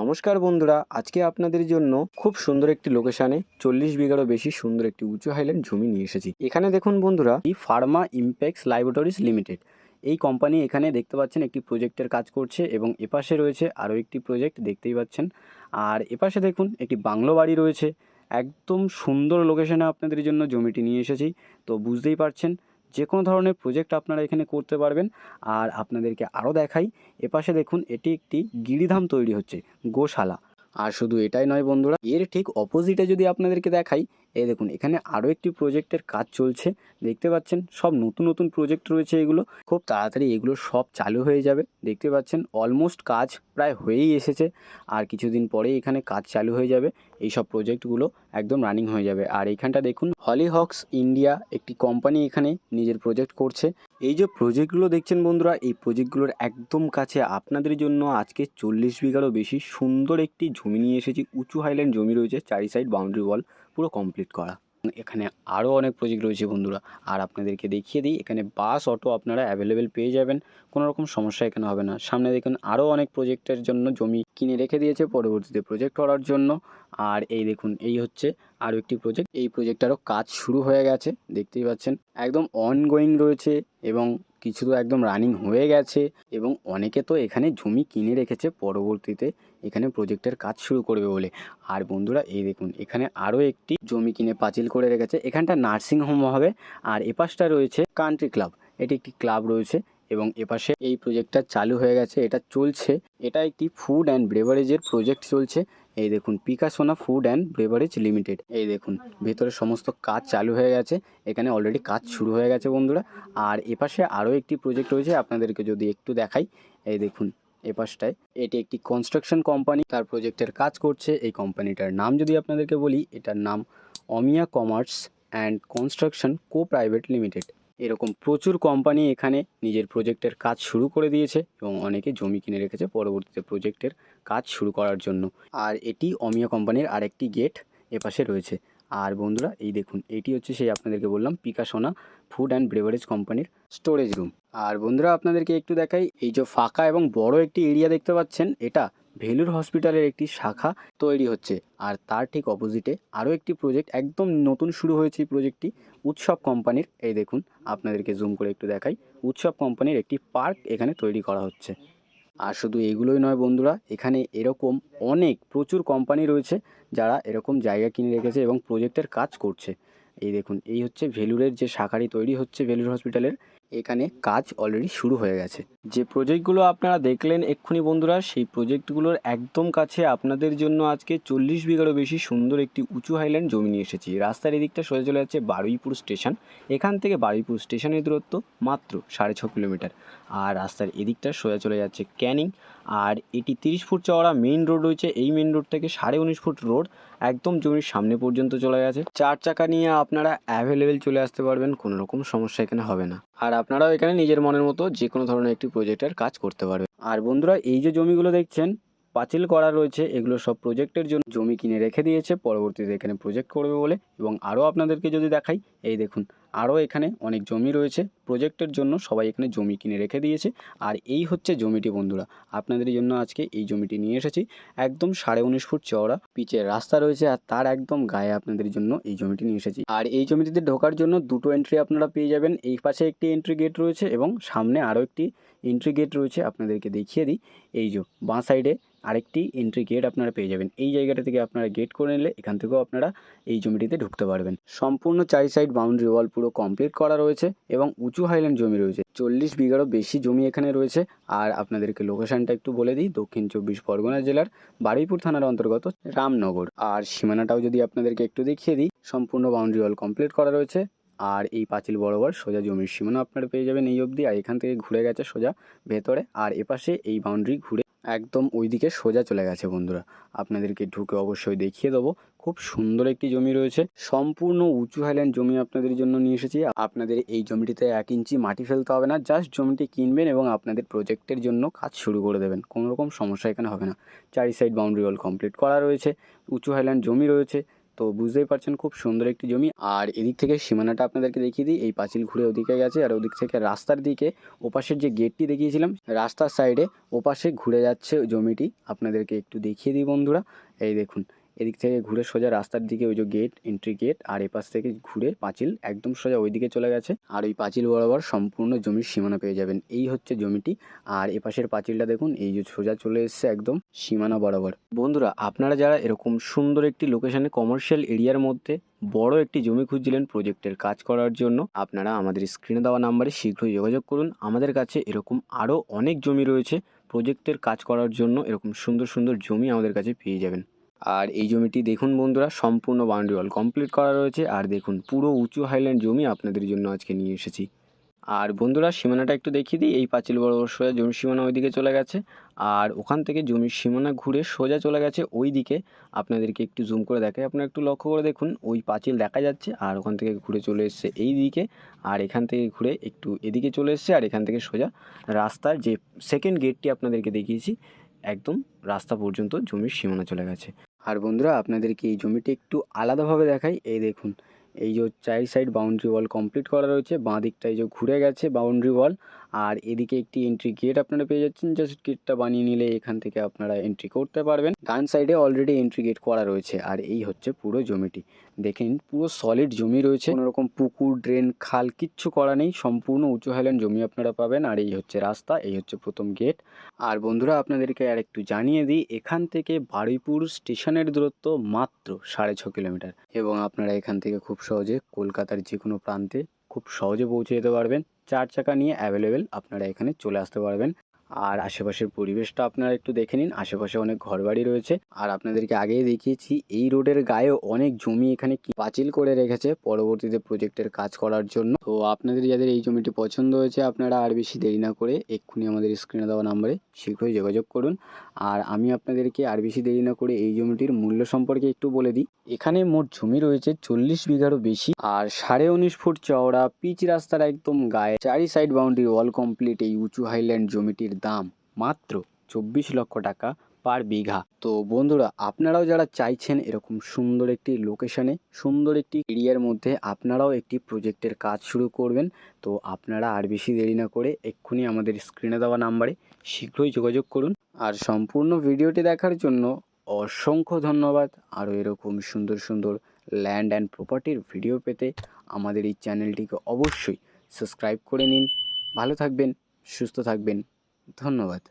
নমস্কার বন্ধুরা, আজকে আপনাদের জন্য খুব সুন্দর একটি লোকেশনে চল্লিশ বিঘারও বেশি সুন্দর একটি উঁচু হাইল্যান্ড জমি নিয়ে এসেছি। এখানে দেখুন বন্ধুরা এই ফার্মা ইমপ্যাক্স ল্যাবরেটরিজ লিমিটেড। এই কোম্পানি এখানে দেখতে পাচ্ছেন একটি প্রজেক্টের কাজ করছে এবং এপাশে রয়েছে আরও একটি প্রজেক্ট দেখতেই পাচ্ছেন। আর এপাশে দেখুন একটি বাংলো বাড়ি রয়েছে। একদম সুন্দর লোকেশনে আপনাদের জন্য জমিটি নিয়ে এসেছি। তো বুঝতেই পারছেন যে কোনো ধরনের প্রজেক্ট আপনারা এখানে করতে পারবেন। আর আপনাদেরকে আরও দেখাই, এপাশে দেখুন, এটি একটি গিরিধাম তৈরি হচ্ছে, গোশালা। আর শুধু এটাই নয় বন্ধুরা, এর ঠিক অপোজিটে যদি আপনাদেরকে দেখাই, এই দেখুন, এখানে আরও একটি প্রজেক্টের কাজ চলছে। দেখতে পাচ্ছেন, সব নতুন নতুন প্রজেক্ট রয়েছে এগুলো। খুব তাড়াতাড়ি এগুলো সব চালু হয়ে যাবে। দেখতে পাচ্ছেন অলমোস্ট কাজ প্রায় হয়েই এসেছে। আর কিছুদিন পরেই এখানে কাজ চালু হয়ে যাবে। এই সব প্রজেক্টগুলো একদম রানিং হয়ে যাবে। আর এইখানটা দেখুন হলিহক্স ইন্ডিয়া একটি কোম্পানি এখানে নিজের প্রজেক্ট করছে। এই যে প্রজেক্টগুলো দেখছেন বন্ধুরা, এই প্রজেক্টগুলোর একদম কাছে আপনাদের জন্য আজকে চল্লিশ বিঘারও বেশি সুন্দর একটি জমি নিয়ে এসেছি। উঁচু হাইল্যান্ড জমি রয়েছে, চারি সাইড বাউন্ডারি ওয়াল পুরো কমপ্লিট করা। এখানে আরও অনেক প্রজেক্ট রয়েছে বন্ধুরা। আর আপনাদেরকে দেখিয়ে দিই, এখানে বাস অটো আপনারা অ্যাভেলেবেল পেয়ে যাবেন। কোনো রকম সমস্যা এখানে হবে না। সামনে দেখুন আরও অনেক প্রজেক্টের জন্য জমি কিনে রেখে দিয়েছে পরবর্তীতে প্রজেক্ট করার জন্য। আর এই দেখুন, এই হচ্ছে আরও একটি প্রজেক্ট এই প্রজেক্টটারও কাজ শুরু হয়ে গেছে, দেখতেই পাচ্ছেন। একদম অনগোয়িং রয়েছে এবং কিছু তো একদম রানিং হয়ে গেছে এবং অনেকে তো এখানে জমি কিনে রেখেছে পরবর্তীতে এখানে প্রজেক্টের কাজ শুরু করবে বলে। আর বন্ধুরা, এই দেখুন, এখানে আরও একটি জমি কিনে পাঁচিল করে রেখেছে। এখানটা নার্সিং হোম হবে। আর এপাশটা রয়েছে কান্ট্রি ক্লাব এটি একটি ক্লাব রয়েছে। এবং এপাশে এই প্রজেক্টটা চালু হয়ে গেছে, এটা চলছে। এটা একটি ফুড অ্যান্ড ব্রেভারেজের প্রজেক্ট চলছে। এই দেখুন পিকাসোনা ফুড অ্যান্ড ব্রেভারেজ লিমিটেড এই দেখুন, ভেতরে সমস্ত কাজ চালু হয়ে গেছে। এখানে অলরেডি কাজ শুরু হয়ে গেছে বন্ধুরা। আর এপাশে আরও একটি প্রজেক্ট রয়েছে, আপনাদেরকে যদি একটু দেখাই। এই দেখুন, এপাশটায়। এটি একটি কনস্ট্রাকশন কোম্পানি তার প্রজেক্টের কাজ করছে। এই কোম্পানিটার নাম যদি আপনাদেরকে বলি, এটার নাম Amiya commerce and construction co private limited এরকম প্রচুর কোম্পানি এখানে নিজের প্রজেক্টের কাজ শুরু করে দিয়েছে এবং অনেকে জমি কিনে রেখেছে পরবর্তীতে প্রজেক্টের কাজ শুরু করার জন্য। আর এটি অমিয়া কোম্পানির আরেকটি গেট এপাশে রয়েছে। আর বন্ধুরা, এই দেখুন, এটি হচ্ছে সেই আপনাদেরকে বললাম পিকাসোনা ফুড অ্যান্ড ব্রেভারেজ কোম্পানির স্টোরেজ রুম। আর বন্ধুরা, আপনাদেরকে একটু দেখাই, এই যে ফাঁকা এবং বড় একটি এরিয়া দেখতে পাচ্ছেন, এটা ভেলুর হসপিটালের একটি শাখা তৈরি হচ্ছে। আর তার ঠিক অপোজিটে আরও একটি প্রজেক্ট, একদম নতুন শুরু হয়েছে এই প্রজেক্টটি, উৎসব কোম্পানির, এই দেখুন, আপনাদেরকে জুম করে একটু দেখাই, উৎসব কোম্পানির একটি পার্ক এখানে তৈরি করা হচ্ছে। আর শুধু এগুলোই নয় বন্ধুরা, এখানে এরকম অনেক প্রচুর কোম্পানি রয়েছে যারা এরকম জায়গা কিনে রেখেছে এবং প্রজেক্টের কাজ করছে। এই দেখুন, এই হচ্ছে ভেলুরের যে শাখারি তৈরি হচ্ছে ভেলুর হসপিটালের এখানে কাজ অলরেডি শুরু হয়ে গেছে। যে প্রজেক্টগুলো আপনারা দেখলেন এক্ষুনি বন্ধুরা, সেই প্রজেক্টগুলোর একদম কাছে আপনাদের জন্য আজকে চল্লিশ বিঘারও বেশি সুন্দর একটি উঁচু হাইল্যান্ড জমি নিয়ে এসেছি। রাস্তার এদিকটা সোজা চলে যাচ্ছে বারুইপুর স্টেশন এখান থেকে বারুইপুর স্টেশনের দূরত্ব মাত্র সাড়ে ছ কিলোমিটার। আর রাস্তার এদিকটা সোজা চলে যাচ্ছে ক্যানিং। আর এটি তিরিশ ফুট চওড়া মেইন রোড রয়েছে। এই মেইন রোড থেকে সাড়ে উনিশ ফুট রোড একদম জমির সামনে পর্যন্ত চলে গেছে। চার চাকা নিয়ে আপনারা অ্যাভেলেবেল চলে আসতে পারবেন, কোনো রকম সমস্যা এখানে হবে না। আর আপনারাও এখানে নিজের মনের মতো যে কোনো ধরনের একটি প্রজেক্টের কাজ করতে পারবেন। আর বন্ধুরা, এই যে জমিগুলো দেখছেন, পাঁচিল করা রয়েছে, এগুলো সব প্রজেক্টের জন্য। জমি কিনে রেখে দিয়েছে, পরবর্তীতে এখানে প্রজেক্ট করবে বলে। এবং আরও আপনাদেরকে যদি দেখাই, এই দেখুন আরও এখানে অনেক জমি রয়েছে। প্রজেক্টের জন্য সবাই এখানে জমি কিনে রেখে দিয়েছে। আর এই হচ্ছে জমিটি বন্ধুরা। আপনাদের জন্য আজকে এই জমিটি নিয়ে এসেছি। একদম সাড়ে উনিশ ফুট চওড়া পিচের রাস্তা রয়েছে আর তার একদম গায়ে আপনাদের জন্য এই জমিটি নিয়ে এসেছি। আর এই জমিটিতে ঢোকার জন্য দুটো এন্ট্রি আপনারা পেয়ে যাবেন। এই পাশে একটি এন্ট্রি গেট রয়েছে এবং সামনে আরও একটি এন্ট্রি গেট রয়েছে। আপনাদেরকে দেখিয়ে দিই। এই যে বাঁ সাইডে আরেকটি এন্ট্রি গেট আপনারা পেয়ে যাবেন। এই জায়গাটা থেকে আপনারা গেট করে নিলে এখান থেকেও আপনারা এই জমিটিতে ঢুকতে পারবেন। সম্পূর্ণ চারি সাইড বাউন্ডারি ওয়াল পুরো কমপ্লিট করা রয়েছে এবং উঁচু হাইল্যান্ড জমি রয়েছে। চল্লিশ বিঘারও বেশি জমি এখানে রয়েছে। আর আপনাদেরকে লোকেশনটা একটু বলে দিই। দক্ষিণ চব্বিশ পরগনা জেলার বারুইপুর থানার অন্তর্গত রামনগর। আর সীমানাটাও যদি আপনাদেরকে একটু দেখিয়ে দিই, সম্পূর্ণ বাউন্ডারি ওয়াল কমপ্লিট করা রয়েছে। আর এই পাঁচিল বরাবর সোজা জমির সীমানা আপনারা পেয়ে যাবেন এই অবধি। আর এখান থেকে ঘুরে গেছে সোজা ভেতরে। আর এপাশে এই বাউন্ডারি ঘুরে একদম ওইদিকে সোজা চলে গেছে বন্ধুরা। আপনাদেরকে ঢুকে অবশ্যই দেখিয়ে দেবো। খুব সুন্দর একটি জমি রয়েছে। সম্পূর্ণ উঁচু হাইল্যান্ড জমি আপনাদের জন্য নিয়ে এসেছি। আপনাদের এই জমিটিতে এক ইঞ্চি মাটি ফেলতে হবে না। জাস্ট জমিটি কিনবেন এবং আপনাদের প্রজেক্টের জন্য কাজ শুরু করে দেবেন। কোনো রকম সমস্যা এখানে হবে না। চারি সাইড বাউন্ডারি ওয়াল কমপ্লিট করা রয়েছে। উঁচু হাইল্যান্ড জমি রয়েছে। তো বুঝতেই পারছেন খুব সুন্দর একটি জমি। আর এদিক থেকে সীমানাটা আপনাদেরকে দেখিয়ে দিই। এই পাঁচিল ঘুরে ওদিকে গেছে আর ওদিক থেকে রাস্তার দিকে ওপাশের যে গেটটি দেখিয়েছিলাম, রাস্তার সাইডে ওপাশে ঘুরে যাচ্ছে জমিটি। আপনাদেরকে একটু দেখিয়ে দিই বন্ধুরা। এই দেখুন এদিক থেকে ঘুরে সোজা রাস্তার দিকে ওই যে গেট এন্ট্রি গেট আর এপাশ থেকে ঘুরে পাঁচিল একদম সোজা ওই দিকে চলে গেছে। আর ওই পাঁচিল বরাবর সম্পূর্ণ জমির সীমানা পেয়ে যাবেন। এই হচ্ছে জমিটি। আর এপাশের পাঁচিলটা দেখুন, এই যে সোজা চলে এসছে একদম সীমানা বরাবর। বন্ধুরা, আপনারা যারা এরকম সুন্দর একটি লোকেশনে কমার্শিয়াল এরিয়ার মধ্যে বড় একটি জমি খুঁজছিলেন প্রজেক্টের কাজ করার জন্য, আপনারা আমাদের স্ক্রিনে দেওয়া নাম্বারে শীঘ্রই যোগাযোগ করুন। আমাদের কাছে এরকম আরও অনেক জমি রয়েছে। প্রজেক্টের কাজ করার জন্য এরকম সুন্দর সুন্দর জমি আমাদের কাছে পেয়ে যাবেন। আর এই জমিটি দেখুন বন্ধুরা, সম্পূর্ণ বাউন্ডারি ওয়াল কমপ্লিট করা রয়েছে। আর দেখুন, পুরো উঁচু হাইল্যান্ড জমি আপনাদের জন্য আজকে নিয়ে এসেছি। আর বন্ধুরা, সীমানাটা একটু দেখিয়ে দিই। এই পাঁচিল বড় সোজা জমির সীমানা ওইদিকে চলে গেছে। আর ওখান থেকে জমির সীমানা ঘুরে সোজা চলে গেছে ওই দিকে আপনাদেরকে একটু জুম করে দেখাই। আপনারা একটু লক্ষ্য করে দেখুন, ওই পাঁচিল দেখা যাচ্ছে আর ওখান থেকে ঘুরে চলে এসছে এই দিকে আর এখান থেকে ঘুরে একটু এদিকে চলে এসছে আর এখান থেকে সোজা রাস্তার যে সেকেন্ড গেটটি আপনাদেরকে দেখিয়েছি, একদম রাস্তা পর্যন্ত জমির সীমানা চলে গেছে। আর বন্ধুরা, আপনাদেরকে এই জমিটি একটু আলাদাভাবে দেখাই। এই দেখুন, এই যে চারি সাইড বাউন্ডারি ওয়াল কমপ্লিট করা রয়েছে বাঁ দিকটা এই যে ঘুরে গেছে বাউন্ডারি ওয়াল আর এদিকে একটি এন্ট্রি গেট আপনারা পেয়ে যাচ্ছেন। জাস্ট গেটটা বানিয়ে নিলে এখান থেকে আপনারা এন্ট্রি করতে পারবেন। ডান সাইডে অলরেডি এন্ট্রি গেট করা রয়েছে। আর এই হচ্ছে পুরো জমিটি। দেখেন, পুরো সলিড জমি রয়েছে। কোনো রকম পুকুর ড্রেন খাল কিচ্ছু করা নেই। সম্পূর্ণ উঁচু হাইল্যান্ড জমি আপনারা পাবেন। আর এই হচ্ছে রাস্তা, এই হচ্ছে প্রথম গেট আর বন্ধুরা, আপনাদেরকে আর একটু জানিয়ে দিই, এখান থেকে বারুইপুর স্টেশনের দূরত্ব মাত্র সাড়ে ছ কিলোমিটার। এবং আপনারা এখান থেকে খুব সহজে কলকাতার যে কোনো প্রান্তে খুব সহজে পৌঁছে যেতে পারবেন। চার চাকা নিয়ে অ্যাভেলেবেল আপনারা এখানে চলে আসতে পারবেন। আর আশেপাশের পরিবেশটা আপনারা একটু দেখে নিন। আশেপাশে অনেক ঘরবাড়ি রয়েছে। আর আপনাদেরকে আগেই দেখিয়েছি, এই রোডের গায়েও অনেক জমি এখানে পাঁচিল করে রেখেছে পরবর্তীতে প্রজেক্টের কাজ করার জন্য। তো আপনাদের যাদের এই জমিটি পছন্দ হয়েছে, আপনারা আর বেশি দেরি না করে এক্ষুনি আমাদের স্ক্রিনে দেওয়া নাম্বারে শীঘ্রই যোগাযোগ করুন। আর আমি আপনাদেরকে আর বেশি দেরি না করে এই জমিটির মূল্য সম্পর্কে একটু বলে দিই। এখানে মোট জমি রয়েছে চল্লিশ বিঘারও বেশি। আর সাড়ে উনিশ ফুট চওড়া পিচ রাস্তার একদম গায়ে চারি সাইড বাউন্ডারি ওয়াল কমপ্লিট এই উঁচু হাইল্যান্ড জমিটির দাম মাত্র চব্বিশ লক্ষ টাকা পার বিঘা। তো বন্ধুরা, আপনারাও যারা চাইছেন এরকম সুন্দর একটি লোকেশানে সুন্দর একটি এরিয়ার মধ্যে আপনারাও একটি প্রজেক্টের কাজ শুরু করবেন। তো আপনারা আর বেশি দেরি না করে এক্ষুনি আমাদের স্ক্রিনে দেওয়া নাম্বারে শীঘ্রই যোগাযোগ করুন। আর সম্পূর্ণ ভিডিওটি দেখার জন্য অসংখ্য ধন্যবাদ। আরও এরকম সুন্দর সুন্দর ল্যান্ড অ্যান্ড প্রপার্টির ভিডিও পেতে আমাদের এই চ্যানেলটিকে অবশ্যই সাবস্ক্রাইব করে নিন। ভালো থাকবেন, সুস্থ থাকবেন। ধন্যবাদ।